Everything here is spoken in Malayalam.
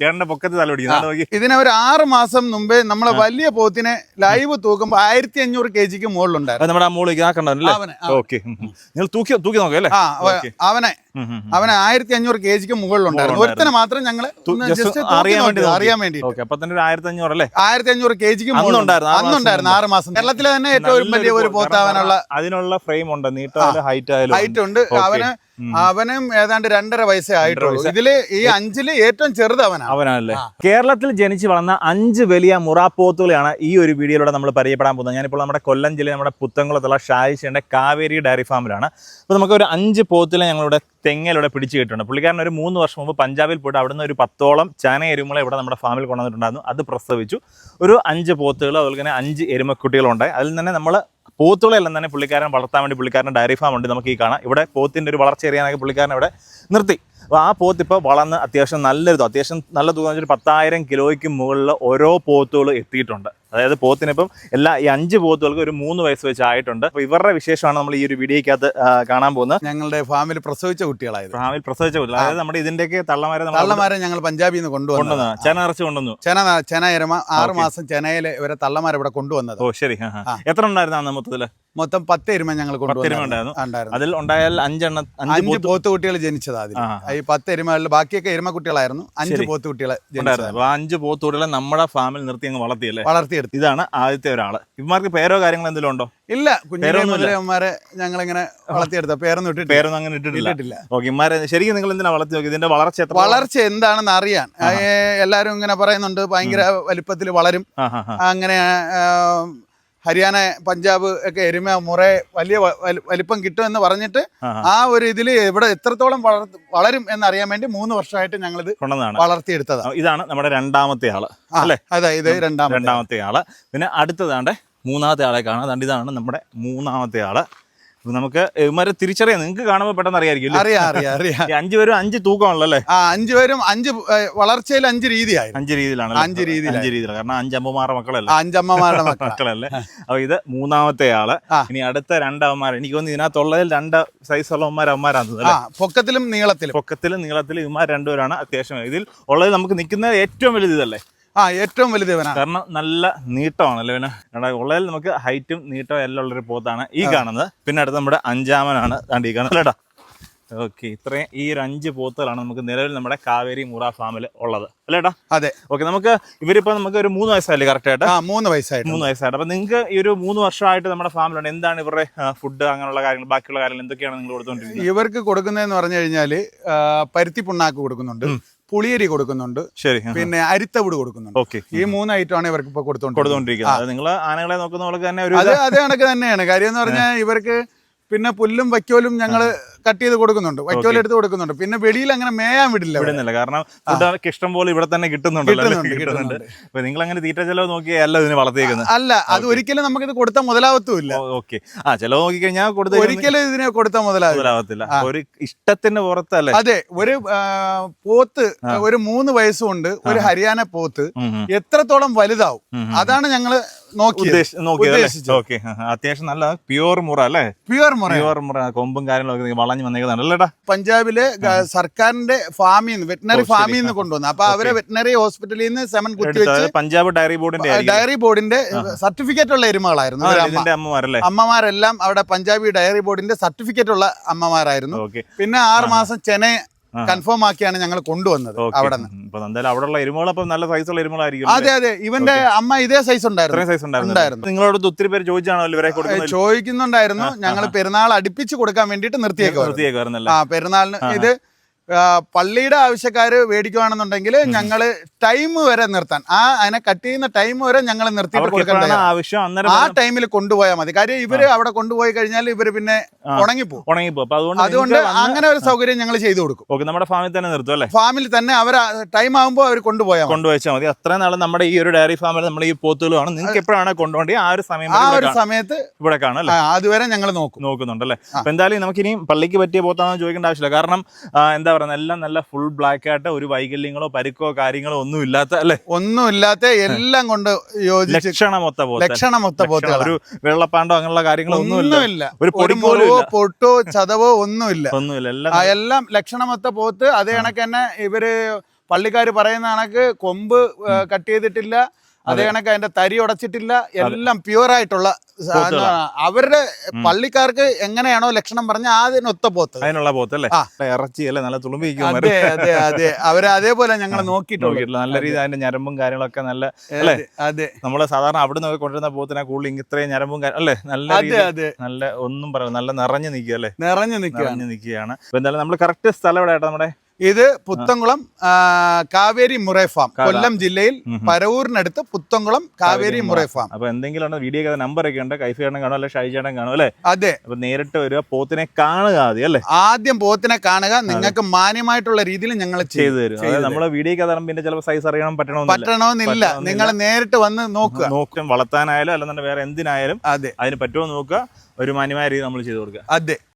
ചേട്ടന്റെ പൊക്കത്ത് തല പിടിക്കുന്നു. നോക്കി. ഇതിനെ ഒരു ആറ് മാസം മുമ്പേ നമ്മളെ വലിയ പോത്തിനെ ലൈവ് തൂക്കുമ്പോ ആയിരത്തി അഞ്ഞൂറ് കെ ജിക്ക് മുകളിലുണ്ടായിരുന്നു. നമ്മുടെ ആ മോളിലേക്ക് ആ, ഓക്കെ. നിങ്ങൾ തൂക്കി തൂക്കി നോക്കാം അല്ലേ? അവനെ അവനെ ആയിരത്തി അഞ്ഞൂറ് കെ ജിക്ക് മുകളിലുണ്ടായിരുന്നു. ഒരുത്തനെ മാത്രം just അറിയാൻ വേണ്ടി ആയിരത്തി അഞ്ഞൂറ് അല്ലേ? ആയിരത്തി അഞ്ഞൂറ് കെ ജിക്ക് അന്നുണ്ടായിരുന്നു, ആറ് മാസം കേരളത്തിലെ തന്നെ ഏറ്റവും വലിയ ഒരു പോത്താവാനുള്ള അതിനുള്ള ഫ്രെയിം ഉണ്ട്. ഹൈറ്റ് ഹൈറ്റ് ഉണ്ട്. അവന് അവനും ഏതാണ്ട് രണ്ടര വയസ്സേ ആയിട്ടുള്ളൂ. ഇതിൽ ഈ അഞ്ചിൽ ഏറ്റവും ചെറുത് അവനാണ്. അവനല്ലേ കേരളത്തിൽ ജനിച്ചു വളർന്ന അഞ്ച് വലിയ മുറാപ്പോത്തുകളെയാണ് ഈ ഒരു വീഡിയോയിലൂടെ നമ്മൾ പരിചയപ്പെടാൻ പോകുന്നത്. ഞാനിപ്പോൾ നമ്മുടെ കൊല്ലം ജില്ലയിൽ നമ്മുടെ പുത്തങ്കുളത്തുള്ള ഷായിഷന്റെ കാവേരി ഡയറി ഫാമിലാണ്. അപ്പോൾ നമുക്ക് ഒരു അഞ്ച് പോത്തിലെ ഞങ്ങളുടെ തെങ്ങയിലൂടെ പിടിച്ചു കിട്ടുന്നുണ്ട്. പുള്ളിക്കാരൻ ഒരു മൂന്ന് വർഷം മുമ്പ് പഞ്ചാബിൽ പോയിട്ട് അവിടുന്ന് ഒരു പത്തോളം ചാന എരുമളെ ഇവിടെ നമ്മുടെ ഫാമിൽ കൊണ്ടുവന്നിട്ടുണ്ടായിരുന്നു. അത് പ്രസവിച്ചു. ഒരു അഞ്ച് പോത്തുകൾ അതുപോലെ തന്നെ അഞ്ച് എരുമക്കുട്ടികളുണ്ടായി. അതിൽ തന്നെ നമ്മൾ പോത്തുകളെല്ലാം തന്നെ പുള്ളിക്കാരൻ വളർത്താൻ വേണ്ടി പുള്ളിക്കാരൻ ഡയറി ഫാം ഉണ്ട് നമുക്ക് ഈ കാണാം. ഇവിടെ പോത്തിന്റെ ഒരു വളർച്ച അറിയാനൊക്കെ പുള്ളിക്കാരൻ ഇവിടെ നിർത്തി. അപ്പോൾ ആ പോത്ത് ഇപ്പോൾ വളർന്ന് അത്യാവശ്യം നല്ലൊരു അത്യാവശ്യം നല്ല തൂക്കം വെച്ചാൽ പത്തായിരം കിലോയ്ക്ക് മുകളിൽ ഓരോ പോത്തുകൾ എത്തിയിട്ടുണ്ട്. അതായത് പോത്തിനിപ്പം എല്ലാ ഈ അഞ്ച് പോത്തുകൾക്ക് ഒരു മൂന്ന് വയസ്സ് വെച്ച് ആയിട്ടുണ്ട്. അപ്പോൾ ഇവരുടെ വിശേഷമാണ് നമ്മൾ ഈ ഒരു വീഡിയോക്കകത്ത് കാണാൻ പോകുന്നത്. ഞങ്ങളുടെ ഫാമിൽ പ്രസവിച്ച കുട്ടികളായത്. ഫാമിൽ പ്രസവിച്ച കുട്ടികൾ. അതായത് നമ്മുടെ ഇതിന്റെയൊക്കെ തള്ളമാരെ തള്ളമാരെ ഞങ്ങൾ പഞ്ചാബിൽ നിന്ന് കൊണ്ടുവന്നു ചെന നിറച്ച് കൊണ്ടുവന്നു. ചെന ചെന ആറ് മാസം ചേനയിലെ ഇവരെ തള്ളമാരെ ഇവിടെ കൊണ്ടുവന്നത്. ഓ ശരി. ആ, ആ. ആ. എത്ര ഉണ്ടായിരുന്നു അന്ന് മൊത്തത്തിൽ? മൊത്തം പത്ത് എരുമ ഞങ്ങൾ കൊണ്ടുവന്നു അതിൽ ഉണ്ടായാൽ അഞ്ചെണ്ണം അഞ്ച് അഞ്ച് പോത്ത് പോത്ത് കുട്ടികൾ ജനിച്ചതാ അതിൽ. ഈ പത്ത് എരുമകളിൽ ബാക്കിയൊക്കെ എരുമ കുട്ടികളായിരുന്നു. അഞ്ച്. പോത്ത് കുട്ടികളെ അഞ്ച് പോത്ത് കുട്ടികളെ നമ്മുടെ ഫാമിൽ നിർത്തി അങ്ങ് വളർത്തിയല്ലേ വളർത്തിയെടുത്തു. ഇതാണ് ആദ്യത്തെ ഒരാൾ. ഇവന്മാർക്ക് പേരോ കാര്യങ്ങളോ എന്തെങ്കിലും ഉണ്ടോ? ഇല്ല. കുഞ്ഞുമാരെ ഞങ്ങൾ ഇങ്ങനെ വളർത്തിയെടുത്ത. പേരൊന്നും ഇട്ടിട്ട് പേരൊന്നും അങ്ങനെ ഇട്ടിട്ടില്ല. ഓക്കെ ഇമാരെ ശരിക്കും നിങ്ങൾ എന്തിനാ വളർത്തി നോക്കി ഇതിന്റെ വളർച്ച വളർച്ച എന്താണെന്ന് അറിയാൻ. എല്ലാരും ഇങ്ങനെ പറയുന്നുണ്ട്. ഭയങ്കര വലിപ്പത്തിൽ വളരും. അങ്ങനെ ഹരിയാന പഞ്ചാബ് ഒക്കെ എരുമ മുറ വലിയ വലിപ്പം കിട്ടും എന്ന് പറഞ്ഞിട്ട് ആ, ഒരു ഇതിൽ ഇവിടെ എത്രത്തോളം വളർ- വളരും എന്നറിയാൻ വേണ്ടി മൂന്ന് വർഷമായിട്ട് ഞങ്ങൾ ഇത് വളർത്തിയെടുത്തതാണ് ഇതാണ് നമ്മുടെ രണ്ടാമത്തെ ആൾ അല്ലെ? അതെ ഇത് രണ്ടാമത്തെ രണ്ടാമത്തെ ആൾ. പിന്നെ അടുത്തതാണ്ട് മൂന്നാമത്തെ ആളെ കാണാം. ഇതാണ് നമ്മുടെ മൂന്നാമത്തെ ആൾ. അപ്പൊ നമുക്ക് ഇവരെ തിരിച്ചറിയാം. നിങ്ങൾക്ക് കാണുമ്പോൾ പെട്ടെന്ന് അറിയായിരിക്കും? അറിയാം അറിയാം അറിയാം. അഞ്ചു പേരും അഞ്ച് തൂക്കമാണല്ലോ അല്ലേ? ആ അഞ്ചു പേരും അഞ്ച് വളർച്ചയിൽ അഞ്ച് രീതിയായി അഞ്ച് രീതിയിലാണ് അഞ്ച് രീതി അഞ്ച് രീതിയിലാണ് കാരണം അഞ്ചമ്മമാരുടെ മക്കളല്ലേ? അഞ്ചമ്മമാരുടെ മക്കളല്ലേ? അപ്പൊ ഇത് മൂന്നാമത്തെ ആൾ. ഇനി അടുത്ത രണ്ടമ്മമാർ എനിക്ക് തോന്നുന്നു ഇതിനകത്തുള്ളതിൽ രണ്ട് സൈസുള്ള അമ്മമാരമ്മമാരാണ് പൊക്കത്തിലും നീളത്തിലും. പൊക്കത്തിലും നീളത്തിലും ഇവന്മാർ രണ്ടുപേരാണ് അത്യാവശ്യം. ഇതിൽ ഉള്ളത് നമുക്ക് നിൽക്കുന്ന ഏറ്റവും വലുത് ഇതല്ലേ? ആ ഏറ്റവും വലുത് ഇവനാണ് കാരണം നല്ല നീട്ടമാണല്ലേ പിന്നെ? കാരണം ഉള്ളതിൽ നമുക്ക് ഹൈറ്റും നീട്ടവും എല്ലാം ഉള്ളൊരു പോത്താണ് ഈ കാണുന്നത്. പിന്നെ അടുത്ത് നമ്മുടെ അഞ്ചാമനാണ്. താണ്ട് ഈ കാണുന്നത് കേട്ടോ. ഓക്കെ ഇത്രയും ഈ ഒരു അഞ്ച് പോത്തുകളാണ് നമുക്ക് നിലവിൽ നമ്മുടെ കാവേരി മുറ ഫാമിൽ ഉള്ളത്. അല്ലേട്ടാ അതെ. ഓക്കെ നമുക്ക് ഇവരിപ്പോ നമുക്ക് ഒരു മൂന്ന് വയസ്സായില്ലേ കറക്റ്റ് ആയിട്ട്? മൂന്ന് വയസ്സായിട്ട്. മൂന്ന് വയസ്സായിട്ട്. അപ്പൊ നിങ്ങൾക്ക് ഈ ഒരു മൂന്ന് വർഷമായിട്ട് നമ്മുടെ ഫാമിലുണ്ട്. എന്താണ് ഇവരുടെ ഫുഡ് അങ്ങനെയുള്ള കാര്യങ്ങൾ ബാക്കിയുള്ള കാര്യങ്ങൾ എന്തൊക്കെയാണ് നിങ്ങൾ കൊടുത്തോണ്ടിരിക്കുന്നത് ഇവർക്ക് കൊടുക്കുന്നതെന്ന് പറഞ്ഞു കഴിഞ്ഞാൽ ആ, പരുത്തി പുണ്ണാക്ക് കൊടുക്കുന്നുണ്ട്. പുളിയരി കൊടുക്കുന്നുണ്ട്. ശരി പിന്നെ അരിത്തവിട് കൊടുക്കുന്നുണ്ട്. ഓക്കെ. ഈ മൂന്ന് ഐറ്റമാണ് ഇവർക്ക് ഇപ്പൊ കൊടുത്തോണ്ടിരിക്കുന്നത്. നിങ്ങൾ ആനകളെ നോക്കുന്ന പോലെ തന്നെ ഒരു അത് അത് കണക്ക് തന്നെയാണ്. കാര്യം എന്ന് പറഞ്ഞാൽ ഇവർക്ക് പിന്നെ പുല്ലും വയ്ക്കോലും ഞങ്ങൾ കട്ട് ചെയ്ത് കൊടുക്കുന്നുണ്ട്. വൈക്കോൽ എടുത്ത് കൊടുക്കുന്നുണ്ട്. പിന്നെ വെളിയിൽ അങ്ങനെ മേയാൻ വിടില്ല. വിടുന്നില്ല. കാരണം ഫുഡ് ഇഷ്ടം പോലെ ഇവിടെ തന്നെ കിട്ടുന്നുണ്ടല്ലോ? കിട്ടുന്നുണ്ട്, അപ്പൊ നിങ്ങൾ അങ്ങനെ തീറ്റ ചെലവ് നോക്കിയല്ല ഇതിന് വളർത്തിയേക്കുന്നത്. അല്ല അത് ഒരിക്കലും നമുക്ക് ഇത് കൊടുത്ത മുതലാവത്തുമില്ല ഓക്കെ ആ ചെലവ് നോക്കിക്കഴിഞ്ഞാൽ കൊടുത്ത ഒരിക്കലും ഇതിനെ കൊടുത്ത മുതലാവത്തില്ല. ഒരു ഇഷ്ടത്തിന് പുറത്തല്ലേ? അതെ ഒരു പോത്ത് ഒരു മൂന്ന് വയസ്സുകൊണ്ട് ഒരു ഹരിയാന പോത്ത്. എത്രത്തോളം വലുതാവും. അതാണ് ഉദ്ദേശിച്ചത്. അത്യാവശ്യം നല്ല പ്യുവർ മുറ അല്ലേ? പ്യുവർ മുറ പ്യുവർ മുറ കൊമ്പും കാര്യങ്ങളൊക്കെ വളഞ്ഞു വന്നേക്കുന്നുണ്ട് അല്ലേടാ. പഞ്ചാബിൽ സർക്കാരിന്റെ ഫാമിൽ നിന്ന് വെറ്റിനറി ഫാമിൽ നിന്ന് കൊണ്ടുവന്നു. അപ്പൊ അവരെ വെറ്റിനറി ഹോസ്പിറ്റലിൽ നിന്ന് സെമൻ കുത്തിവെച്ച് പഞ്ചാബ് ഡയറി ബോർഡിന്റെ. ഡയറി ബോർഡിന്റെ സർട്ടിഫിക്കറ്റ് ഉള്ള എരുമകളായിരുന്നു. അമ്മമാരല്ലേ? അമ്മമാരെല്ലാം അവിടെ പഞ്ചാബി ഡയറി ബോർഡിന്റെ സർട്ടിഫിക്കറ്റ് ഉള്ള അമ്മമാരായിരുന്നു പിന്നെ ആറ് മാസം ചെന ആ. കൺഫേം ആക്കിയാണ് ഞങ്ങൾ കൊണ്ടുവന്നത് അവിടെ നിന്ന് അവിടെയുള്ള എരുമകൾ അപ്പം നല്ല സൈസുള്ള എരുമകളായിരിക്കും അതെ അതെ. ഇവന്റെ അമ്മ ഇതേ സൈസ് ഉണ്ടായിരുന്നു. നിങ്ങളോട് ഒത്തിരി പേര് ചോദിച്ചാണോ ഇവരെ ചോദിക്കുന്നുണ്ടായിരുന്നു. ഞങ്ങൾ പെരുന്നാൾ അടുപ്പിച്ച് കൊടുക്കാൻ വേണ്ടിയിട്ട് നിർത്തിയേക്കും നിർത്തിയേക്കായിരുന്നല്ലേ ആ പെരുന്നാളിന് ഇത് പള്ളിയുടെ ആവശ്യക്കാർ മേടിക്കുവാണെന്നുണ്ടെങ്കിൽ ഞങ്ങൾ ടൈം വരെ നിർത്താൻ. ആ അതിനെ കട്ട് ചെയ്യുന്ന ടൈം വരെ ഞങ്ങൾ നിർത്തിയിട്ട് തയ്യാറാ. ആവശ്യം. ആ ടൈമിൽ കൊണ്ടുപോയാൽ മതി. കാര്യം ഇവർ അവിടെ കൊണ്ടുപോയി കഴിഞ്ഞാൽ ഇവർ പിന്നെ ഉണങ്ങിപ്പോ അതുകൊണ്ട് അങ്ങനെ ഒരു സൗകര്യം ഞങ്ങൾ ചെയ്തു കൊടുക്കും. ഓക്കെ നമ്മുടെ ഫാമിൽ തന്നെ നിർത്തും അല്ലേ? ഫാമിൽ തന്നെ അവർ ടൈം ആകുമ്പോൾ അവർ കൊണ്ടുപോയാൽ കൊണ്ടുപോയാൽ മതി. അത്ര നാൾ നമ്മുടെ ഈ ഒരു ഡയറി ഫാമിൽ നമ്മൾ ഈ പോത്തുകളാണ് നിങ്ങൾക്ക് എപ്പോഴാണ് കൊണ്ടുപോകേണ്ടത്? ആ ഒരു സമയം ആ ഒരു സമയത്ത് ഇവിടെ കാണും അല്ലേ? അതുവരെ ഞങ്ങൾ നോക്കും. നോക്കുന്നുണ്ടല്ലേ അപ്പൊ എന്തായാലും നമുക്ക് ഇനിയും പള്ളിക്ക് പറ്റിയ പോത്താണെന്ന് ചോദിക്കേണ്ട ആവശ്യമില്ല. കാരണം എന്താ പറയുക എല്ലാം നല്ല ഫുൾ ബ്ലാക്ക് ആയിട്ട് ഒരു വൈകല്യങ്ങളോ പരിക്കോ കാര്യങ്ങളോ ഒന്നും ഇല്ലാത്ത അല്ലെ? ഒന്നും ഇല്ലാത്ത എല്ലാം കൊണ്ട് യോജിച്ച് ലക്ഷണമൊത്ത ലക്ഷണമൊത്ത ഒരു വെള്ളപ്പാണ്ടോ അങ്ങനെയുള്ള കാര്യങ്ങളോ ഒന്നുമില്ല. ഒരു പൊടി ഒരു പോലും മുറിവോ ഇല്ല. പൊട്ടോ ചതവോ ഒന്നുമില്ല. ഒന്നുമില്ല. എല്ലാം ലക്ഷണമൊത്ത പോത്ത്. അതേ കണക്ക് തന്നെ ഇവർ പള്ളിക്കാർ പറയുന്ന കണക്ക് കൊമ്പ് കട്ട് ചെയ്തിട്ടില്ല. അതേ കണക്ക് അതിന്റെ തരി ഉടച്ചിട്ടില്ല. എല്ലാം പ്യുവർ ആയിട്ടുള്ള. അവരുടെ പള്ളിക്കാർക്ക് എങ്ങനെയാണോ ലക്ഷണം പറഞ്ഞ അതിനൊത്ത പോത്ത്. അതിനുള്ള പോത്ത് അല്ലേ. ഇറച്ചി അല്ലേ നല്ല തുളുമ്പിക്കും അതെ അതെ അതെ. അവരെ അതേപോലെ ഞങ്ങൾ നോക്കിയിട്ടുള്ളൂ നല്ല രീതി അതിന്റെ ഞരമ്പും കാര്യങ്ങളൊക്കെ നല്ല അല്ലേ? അതെ, നമ്മൾ സാധാരണ അവിടെ നോക്കി കൊണ്ടുവരുന്ന പോത്തിനെ കൂടുതൽ ഇത്രയും ഞരമ്പും അല്ലേ? നല്ല അതെ രീതി അതെ. നല്ല ഒന്നും പറയാം നല്ല നിറഞ്ഞു നിൽക്കുക അല്ലേ? നിറഞ്ഞു നിൽക്കുക. നിറഞ്ഞു നിൽക്കുകയാണ്. എന്തായാലും നമ്മൾ കറക്റ്റ് സ്ഥലം എവിടെ നമ്മുടെ? ഇത് പുത്തംകുളം കാവേരി മുറൈ ഫാം കൊല്ലം ജില്ലയിൽ. പരവൂരിനടുത്ത് പുത്തംകുളം കാവേരി മുറൈ ഫാം. അപ്പൊ എന്തെങ്കിലും വീഡിയോ നമ്പർ ഒക്കെ ഉണ്ട്. കൈഫ് കാണോ അല്ലെ ഷൈ ചേട്ടൻ കാണും അല്ലേ? അതെ. അപ്പൊ നേരിട്ട് വരിക പോത്തിനെ കാണുക ആദ്യം അല്ലെ? ആദ്യം പോത്തിനെ കാണുക നിങ്ങൾക്ക് മാന്യമായിട്ടുള്ള രീതിയിൽ ഞങ്ങൾ ചെയ്തു തരും. നമ്മളെ വീഡിയോ കഥ പിന്നെ ചിലപ്പോൾ സൈസ് അറിയണം പറ്റണോ പറ്റണമെന്നില്ല പറ്റണമെന്നില്ല. നിങ്ങൾ നേരിട്ട് വന്ന് നോക്കുക. നോക്കും വളർത്താനായാലും അല്ലെന്നുണ്ടെങ്കിൽ വേറെ എന്തിനായാലും അതെ. അതിന് പറ്റുമോ നോക്കുക. ഒരു മാന്യമായ രീതി നമ്മൾ ചെയ്തു കൊടുക്കുക. അതെ.